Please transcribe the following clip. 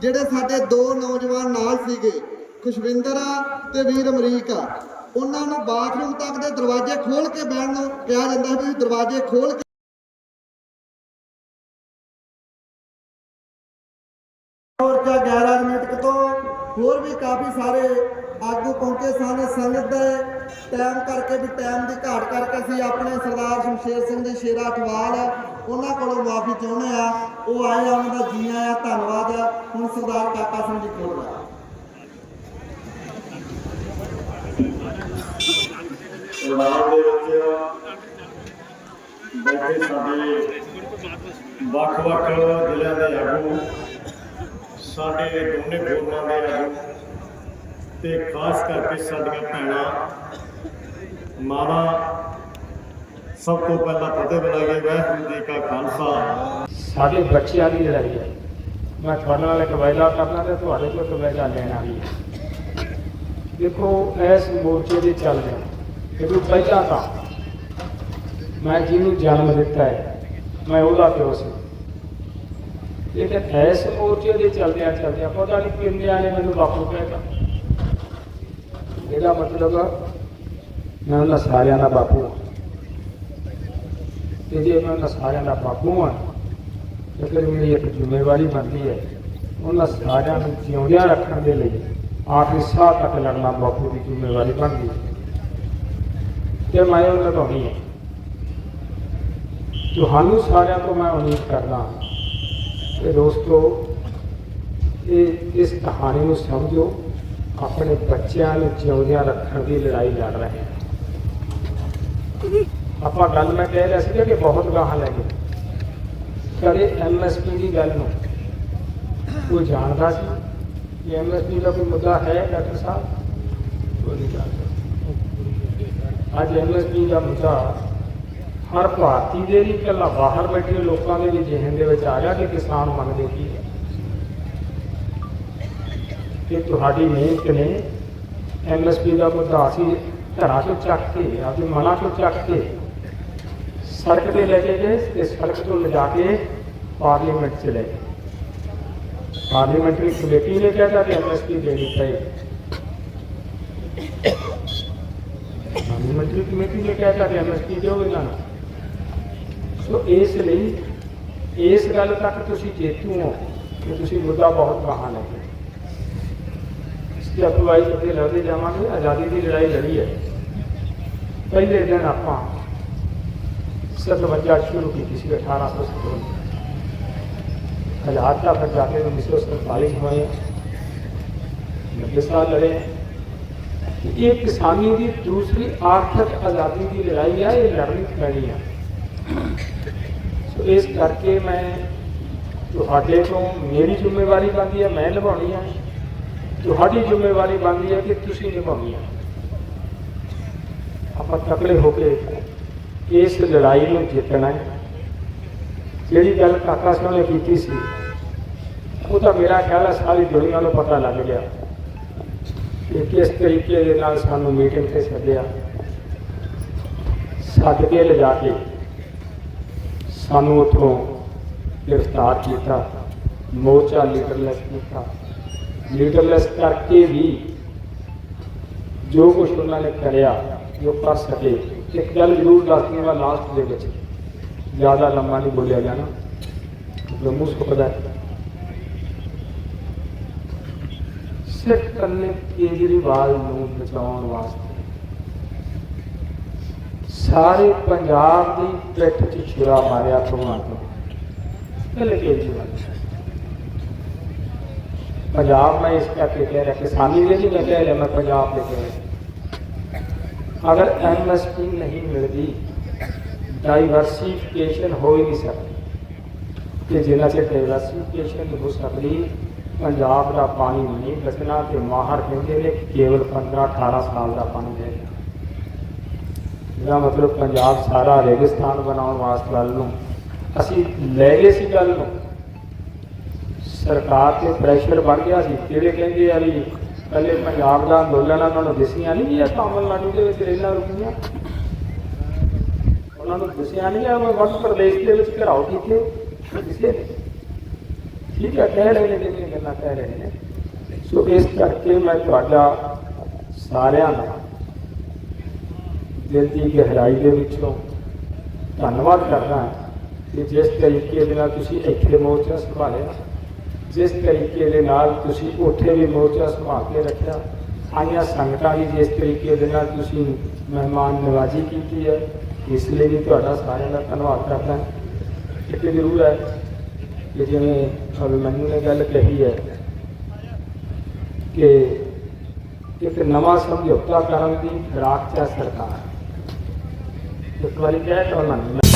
ਜਿਹੜੇ ਸਾਡੇ ਦੋ ਨੌਜਵਾਨ ਨਾਲ ਸੀਗੇ, ਖੁਸ਼ਵਿੰਦਰ ਆ ਤੇ ਵੀਰ ਅਮਰੀਕ ਆ, ਉਹਨਾਂ ਨੂੰ ਬਾਥਰੂਮ ਤੱਕ ਦੇ ਦਰਵਾਜ਼ੇ ਖੋਲ ਕੇ ਬਹਿਣ ਨੂੰ ਕਿਹਾ ਜਾਂਦਾ ਵੀ ਦਰਵਾਜ਼ੇ ਖੋਲ ਕੇ ਮੋਰਚਾ 11 ਮਿੰਟ ਤੋਂ ਹੋਰ ਵੀ ਕਾਫੀ ਸਾਰੇ ਆਗੂ ਪਹੁੰਚੇ ਸਨ। ਸੰਗਤ ਦੇ ਟਾਈਮ ਕਰਕੇ ਵੀ ਟਾਈਮ ਦੀ ਘਾਟ ਕਰਕੇ ਅਸੀਂ ਆਪਣੇ ਸਰਦਾਰ ਸ਼ਮਸ਼ੇਰ ਸਿੰਘ ਦੇ ਸ਼ੇਰਾ ਅਟਵਾਲ ਉਹਨਾਂ ਕੋਲੋਂ ਮਾਫੀ ਚਾਹੁੰਦੇ ਆ ਉਹ ਆਏ ਆ, ਉਹਨਾਂ ਦਾ ਜੀ ਆਇਆਂ ਧੰਨਵਾਦ ਹੁਣ ਸਰਦਾਰ ਕਾਕਾ ਸਿੰਘ ਜੀ ਕੋਲ ਆ। ਇਲਾਜ ਦੇ ਵਿੱਚ ਬੈਠੇ ਸਾਡੇ ਵੱਖ-ਵੱਖ ਜ਼ਿਲ੍ਹਿਆਂ ਦੇ ਆਗੂ, ਸਾਡੇ ਦੋਨੇ ਫੋਰਮਾਂ ਦੇ ਆਗੂ ਤੇ ਖਾਸ ਕਰਕੇ ਸਾਡੀਆਂ ਭੈਣਾਂ ਮਾਵਾਂ ਸਭ ਤੋਂ ਪਹਿਲਾਂ ਫਤਿਹ ਬੁਲਾਈਏ ਵਾਹਿਗੁਰੂ ਜੀ ਕਾ ਖਾਲਸਾ। ਸਾਡੇ ਬੱਚਿਆਂ ਦੀ ਲੜਾਈ ਹੈ। ਮੈਂ ਤੁਹਾਡੇ ਨਾਲ ਇੱਕ ਵਾਅਦਾ ਕਰਨਾ ਤੇ ਤੁਹਾਡੇ ਕੋਲ ਇੱਕ ਵਾਅਦਾ ਲੈਣਾ ਵੀ ਹੈ। ਦੇਖੋ, ਇਸ ਮੋਰਚੇ ਦੇ ਚੱਲਦੇ ਇਹ ਤੋਂ ਪਹਿਲਾਂ ਤਾਂ ਮੈਂ ਜਿਹਨੂੰ ਜਨਮ ਦਿੱਤਾ ਹੈ, ਮੈਂ ਉਹਦਾ ਪਿਓ ਸੀ। ਲੇਕਿਨ ਇਸ ਮੋਰਚੇ ਦੇ ਚੱਲਦਿਆਂ ਚੱਲਦਿਆਂ ਪਤਾ ਨਹੀਂ ਕਿੰਨਿਆਂ ਨੇ ਮੈਨੂੰ ਬਾਪੂ ਕਹਿਤਾ। ਇਹਦਾ ਮਤਲਬ ਮੈਂ ਉਹਨਾਂ ਸਾਰਿਆਂ ਦਾ ਬਾਪੂ ਹਾਂ। ਤੇ ਜੇ ਮੈਂ ਉਹਨਾਂ ਸਾਰਿਆਂ ਦਾ ਬਾਪੂ ਹਾਂ ਤੇ ਮੇਰੀ ਇੱਕ ਜ਼ਿੰਮੇਵਾਰੀ ਬਣਦੀ ਹੈ। ਉਹਨਾਂ ਸਾਰਿਆਂ ਨੂੰ ਜਿਉਂਦਿਆਂ ਰੱਖਣ ਦੇ ਲਈ ਆਖਰੀ ਸਾਹ ਤੱਕ ਲੜਨਾ ਬਾਪੂ ਦੀ ਜ਼ਿੰਮੇਵਾਰੀ ਬਣਦੀ ਹੈ। ਤੇ ਮੈਂ ਉਹ ਲਗਾਉਣੀ ਹੈ। ਤੁਹਾਨੂੰ ਸਾਰਿਆਂ ਤੋਂ ਮੈਂ ਉਮੀਦ ਕਰਦਾ ਕਿ ਦੋਸਤੋ, ਇਹ ਇਸ ਕਹਾਣੀ ਨੂੰ ਸਮਝੋ, ਆਪਣੇ ਬੱਚਿਆਂ ਨੂੰ ਜਿਉਂਦਿਆਂ ਰੱਖਣ ਦੀ ਲੜਾਈ ਲੜ ਰਹੇ ਹਾਂ। ਆਪਾਂ ਗੱਲ ਮੈਂ ਕਹਿ ਰਿਹਾ ਸੀ ਕਿ ਬਹੁਤ ਗਾਹਾਂ ਲੈ ਗਏ ਕਦੇ ਐਮਐਸਪੀ ਦੀ ਗੱਲ ਨੂੰ ਕੋਈ ਜਾਣਦਾ ਸੀ ਕਿ ਐਮਐਸਪੀ ਦਾ ਕੋਈ ਮੁੱਦਾ ਹੈ ਡਾਕਟਰ ਸਾਹਿਬ ਕੋਈ ਨਹੀਂ ਜਾਣਦਾ ਅੱਜ ਐਮਐਸਪੀ ਦਾ ਮੁੱਦਾ ਹਰ ਭਾਰਤੀ ਦੇ ਨਹੀਂ ਇਕੱਲਾ ਬਾਹਰ ਬੈਠੇ ਲੋਕਾਂ ਦੇ ਵੀ ਜਿਹਨ ਦੇ ਵਿੱਚ ਆ ਗਿਆ ਕਿ ਕਿਸਾਨ ਮੰਗਦੇ ਕੀ ਹੈ ਕਿ ਤੁਹਾਡੀ ਮਿਹਨਤ ਨੇ ਐਮਐਸਪੀ ਦਾ ਮੁੱਦਾ ਅਸੀਂ ਘਰਾਂ ਤੋਂ ਚੱਕ ਕੇ ਆਪਣੀ ਮਨਾਂ ਤੋਂ ਚੱਕ ਕੇ ਸੜਕ ਤੇ ਲੈ ਕੇ ਗਏ ਤੇ ਸੜਕ ਤੋਂ ਲਿਜਾ ਕੇ ਪਾਰਲੀਮੈਂਟ ਚ ਲੈ ਗਏ ਪਾਰਲੀਮੈਂਟਰੀ ਕਮੇਟੀ ਨੇ ਕਿਹਾ ਕਿ ਐਮਐਸਪੀ ਦੇਣੀ ਪਈ ਪਾਰਲੀਮੈਂਟਰੀ ਕਮੇਟੀ ਨੇ ਕਿਹਾ ਕਿ ਐਮਐਸਪੀ ਦਿਓ ਇਹਨਾਂ ਨੂੰ ਸੋ ਇਸ ਲਈ ਇਸ ਗੱਲ ਤੱਕ ਤੁਸੀਂ ਜੇਤੂ ਹੋ ਕਿ ਤੁਸੀਂ ਮੁੱਦਾ ਬਹੁਤ ਕਹਾਂ ਲੈ ਗਏ ਸਟੈਪ ਵਾਈਜ਼ ਅੱਗੇ ਲੜਦੇ ਜਾਵਾਂਗੇ ਆਜ਼ਾਦੀ ਦੀ ਲੜਾਈ ਲੜੀ ਹੈ ਪਹਿਲੇ ਦਿਨ ਆਪਾਂ 57 ਸ਼ੁਰੂ ਕੀਤੀ ਸੀ 1857 ਹਾਲਾਤ ਦਾ ਫਿਰ ਜਾ ਕੇ 1947 ਹੋਏ ਨੱਬੇ ਸਾਲ ਲੜੇ ਇਹ ਕਿਸਾਨੀ ਦੀ ਦੂਸਰੀ ਆਰਥਿਕ ਆਜ਼ਾਦੀ ਦੀ ਲੜਾਈ ਹੈ ਇਹ ਲੜਨੀ ਪੈਣੀ ਹੈ ਸੋ ਇਸ ਕਰਕੇ ਮੈਂ ਤੁਹਾਡੇ ਤੋਂ ਮੇਰੀ ਜ਼ਿੰਮੇਵਾਰੀ ਬਣਦੀ ਹੈ ਮੈਂ ਨਿਭਾਉਣੀ ਹੈ ਤੁਹਾਡੀ ਜ਼ਿੰਮੇਵਾਰੀ ਬਣਦੀ ਹੈ ਕਿ ਤੁਸੀਂ ਨਿਭਾਉਣੀ ਹੈ ਆਪਾਂ ਤਕੜੇ ਹੋ ਕੇ ਇਸ ਲੜਾਈ ਨੂੰ ਜਿੱਤਣਾ ਹੈ। ਜਿਹੜੀ ਗੱਲ ਕਾਕਾ ਸਿੰਘ ਨੇ ਕੀਤੀ ਸੀ, ਉਹ ਤਾਂ ਮੇਰਾ ਖਿਆਲ ਹੈ ਸਾਰੀ ਦੁਨੀਆ ਨੂੰ ਪਤਾ ਲੱਗ ਗਿਆ ਕਿ ਕਿਸ ਤਰੀਕੇ ਦੇ ਨਾਲ ਸਾਨੂੰ ਮੀਟਿੰਗ ਤੇ ਸੱਦਿਆ ਸੱਦ ਕੇ ਲਿਜਾ ਕੇ ਸਾਨੂੰ ਉੱਥੋਂ ਗ੍ਰਿਫਤਾਰ ਕੀਤਾ, ਮੋਰਚਾ ਲੀਡਰਲੈਸ ਕੀਤਾ। ਲੀਡਰਲੈਸ ਕਰਕੇ ਵੀ ਜੋ ਕੁਝ ਉਹਨਾਂ ਨੇ ਕਰਿਆ, ਜੋ ਕਰ ਸਕੇ ਇੱਕ ਗੱਲ ਜ਼ਰੂਰ ਦੱਸਣੀ ਮੈਂ ਲਾਸਟ ਦੇ ਵਿੱਚ ਜ਼ਿਆਦਾ ਲੰਮਾ ਨਹੀਂ ਬੋਲਿਆ ਜਾਣਾ ਲੰਮੂ ਸੁਖਦਾ ਹੈ ਸਿਰਫ ਕੱਲੇ ਕੇਜਰੀਵਾਲ ਨੂੰ ਬਚਾਉਣ ਵਾਸਤੇ ਸਾਰੇ ਪੰਜਾਬ ਦੀ ਪਿੱਠ 'ਚ ਛੁਰਾ ਮਾਰਿਆ ਭਗਵਾਨ ਨੇ ਕੱਲੇ ਕੇਜਰੀਵਾਲ ਪੰਜਾਬ ਮੈਂ ਇਸ ਕਰਕੇ ਕਹਿ ਰਿਹਾ ਕਿਸਾਨੀ ਦੇ ਨਹੀਂ ਮੈਂ ਕਹਿ ਰਿਹਾ ਮੈਂ ਪੰਜਾਬ ਦੇ ਕਹਿ ਰਿਹਾ ਅਗਰ ਐਮਐਸਪੀ ਨਹੀਂ ਮਿਲਦੀ ਡਾਈਵਰਸਿਫਿਕੇਸ਼ਨ ਹੋ ਹੀ ਨਹੀਂ ਸਕਦੀ। ਤੇ ਜਿੰਨਾ ਚਿਰ ਡਾਈਵਰਸਿਫਿਕੇਸ਼ਨ ਨਹੀਂ ਹੋ ਸਕਦੀ, ਪੰਜਾਬ ਦਾ ਪਾਣੀ ਨਹੀਂ ਬਚਣਾ ਤੇ ਮਾਹਰ ਕਹਿੰਦੇ ਨੇ ਕੇਵਲ 15 18 ਸਾਲ ਦਾ ਪਾਣੀ ਹੈ ਇਹਦਾ ਮਤਲਬ ਪੰਜਾਬ ਸਾਰਾ ਰੇਗਿਸਤਾਨ ਬਣਾਉਣ ਵਾਸਤੇ ਵੱਲ ਨੂੰ। ਅਸੀਂ ਲੈ ਗਏ ਸੀ ਗੱਲ ਨੂੰ। ਸਰਕਾਰ ਤੇ ਪ੍ਰੈਸ਼ਰ ਬਣ ਗਿਆ ਸੀ। ਜਿਹੜੇ ਕਹਿੰਦੇ ਆ ਵੀ ਪਹਿਲੇ ਪੰਜਾਬ ਦਾ ਅੰਦੋਲਨ ਉਹਨਾਂ ਨੂੰ ਦਿਸੀਆਂ ਨਹੀਂ ਇਹ ਤਾਮਿਲਨਾਡੂ ਦੇ ਵਿੱਚ ਰੇਲਾਂ ਰੁਕੀਆਂ। ਉਹਨਾਂ ਨੂੰ ਦਿਸਿਆ ਨਹੀਂ ਆ ਮੈਂ ਮੱਧ ਪ੍ਰਦੇਸ਼ ਦੇ ਵਿੱਚ ਘਰਾਓ ਕੀਤੇ। ਕਿਸੇ ਠੀਕ ਹੈ, ਕਹਿ ਰਹੇ ਨੇ ਜਿਹੜੀਆਂ ਗੱਲਾਂ ਕਹਿ ਰਹੇ ਨੇ। ਸੋ ਇਸ ਕਰਕੇ ਮੈਂ ਤੁਹਾਡਾ ਸਾਰਿਆਂ ਦਾ ਦਿਲ ਦੀ ਗਹਿਰਾਈ ਦੇ ਵਿੱਚੋਂ ਧੰਨਵਾਦ ਕਰਦਾ ਕਿ ਜਿਸ ਤਰੀਕੇ ਦੇ ਨਾਲ ਤੁਸੀਂ ਇੱਥੇ ਮੋਰਚਾ ਸੰਭਾਲਿਆ। ਜਿਸ ਤਰੀਕੇ ਦੇ ਨਾਲ ਤੁਸੀਂ ਉੱਥੇ ਵੀ ਮੋਰਚਾ ਸੰਭਾਲ ਕੇ ਰੱਖਿਆ ਆਈਆਂ ਸੰਗਤਾਂ ਦੀ ਜਿਸ ਤਰੀਕੇ ਦੇ ਨਾਲ ਤੁਸੀਂ ਮਹਿਮਾਨ ਨਵਾਜ਼ੀ ਕੀਤੀ ਹੈ ਇਸ ਲਈ ਵੀ ਤੁਹਾਡਾ ਸਾਰਿਆਂ ਦਾ ਧੰਨਵਾਦ ਕਰਦਾ ਹਾਂ ਇੱਕ ਜ਼ਰੂਰ ਹੈ ਕਿ ਜਿਵੇਂ ਅਭਿਮਨੂ ਨੇ ਗੱਲ ਕਹੀ ਹੈ ਕਿ ਇੱਕ ਨਵਾਂ ਸਮਝੌਤਾ ਕਰਨ ਦੀ ਫਿਰਾਕ ਚ ਹੈ ਸਰਕਾਰ ਇੱਕ ਵਾਰੀ ਕਹਿ ਤਾ ਉਹਨਾਂ ਨੇ